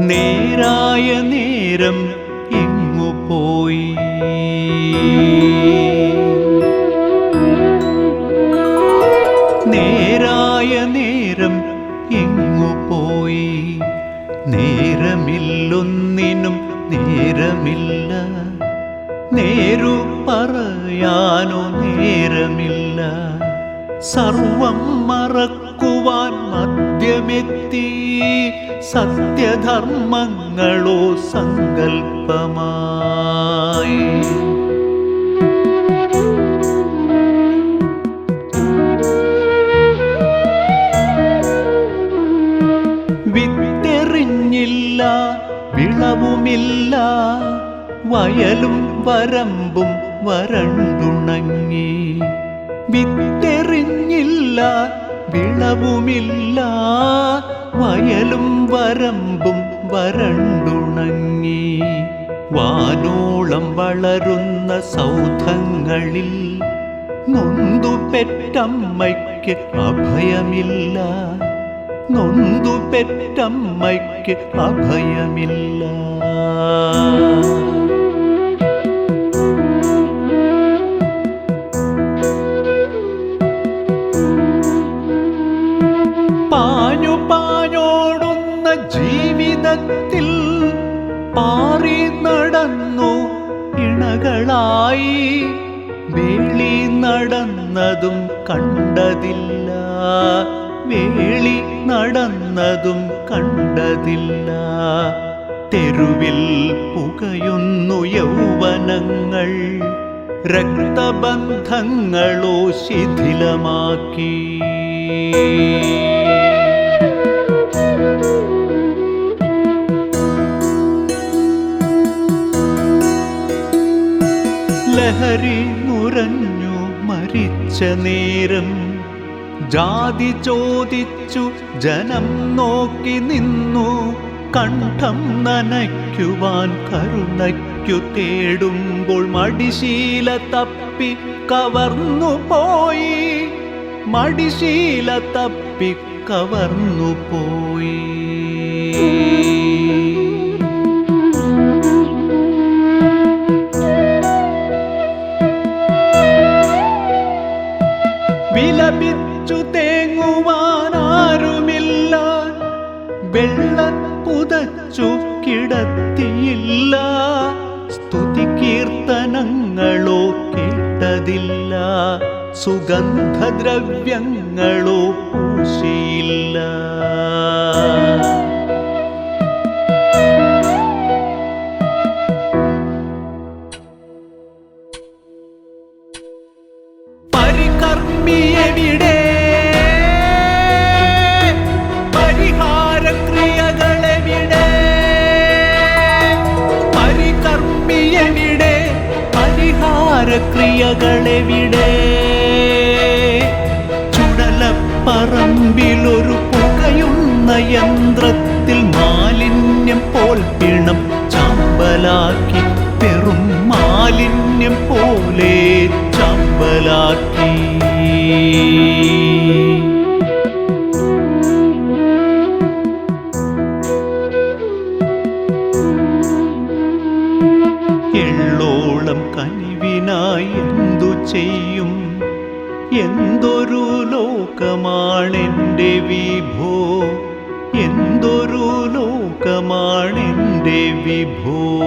നേരായ നേരം എങ്ങു പോയി. നേരായ നേരം എങ്ങു പോയി. നേരമില്ലൊന്നിനും നേരമില്ല. നേരു പറയാനോ നേരമില്ല. സർവം മറക്കുവാൻ മദ്യമെത്തി. സത്യധർമ്മങ്ങളോ സങ്കൽപ്പമായി. വിളവുമില്ല വയലും വരമ്പും വരണ്ടുണങ്ങി. വിത്തെറിഞ്ഞില്ല വിളവുമില്ല. വയലും വരമ്പും വരണ്ടുണങ്ങി. വാനോളം വളരുന്ന സൗധങ്ങളിൽ നൊന്തു പെറ്റമ്മയ്ക്ക് അഭയമില്ല. നൊന്തു പെറ്റമ്മയ്ക്ക് അഭയമില്ല. പാഞ്ഞു പാഞ്ഞോടുന്ന ജീവിതത്തിൽ പാറി നടന്നു ഇണകളായി വേളി നടന്നതും കണ്ടതില്ല. വേളി നടന്നതും കണ്ടതില്ല. തെരുവിൽ പുകയുന്നു യൗവനങ്ങൾ. രക്തബന്ധങ്ങളോ ശിഥിലമാക്കി. ലഹരി നുരഞ്ഞു മരിച്ച നേരം ജാതി ചോദിച്ചു ജനം നോക്കി നിന്നു. കണ്ഠം നനയ്ക്കുവാൻ കരുണയ്ക്കു തേടുമ്പോൾ മടിശീല തപ്പി കവർന്നു പോയി. മടിശീല തപ്പി കവർന്നു പോയി. വിലപിച്ചു തേങ്ങുവാൻ ആരുമില്ല. പുതച്ചു കിടത്തിയില്ല. സ്തുതി കീർത്തനങ്ങളോ കേട്ടതില്ല. സുഗന്ധദ്രവ്യങ്ങളോ പൂശിയില്ല പരിഹാരക്രിയകളെവിടെ ചുടലപ്പറമ്പിലൊരു പുകയുന്ന യന്ത്രത്തിൽ മാലിന്യം പോൽ പിണം ചമ്പലാക്കി പെറും മാലിന്യം പോലെ ചാമ്പലാക്കി. ചെയ്യും. എന്തൊരു ലോകമാണെന്റെ വിഭോ? എന്തൊരു ലോകമാണെന്റെ വിഭോ?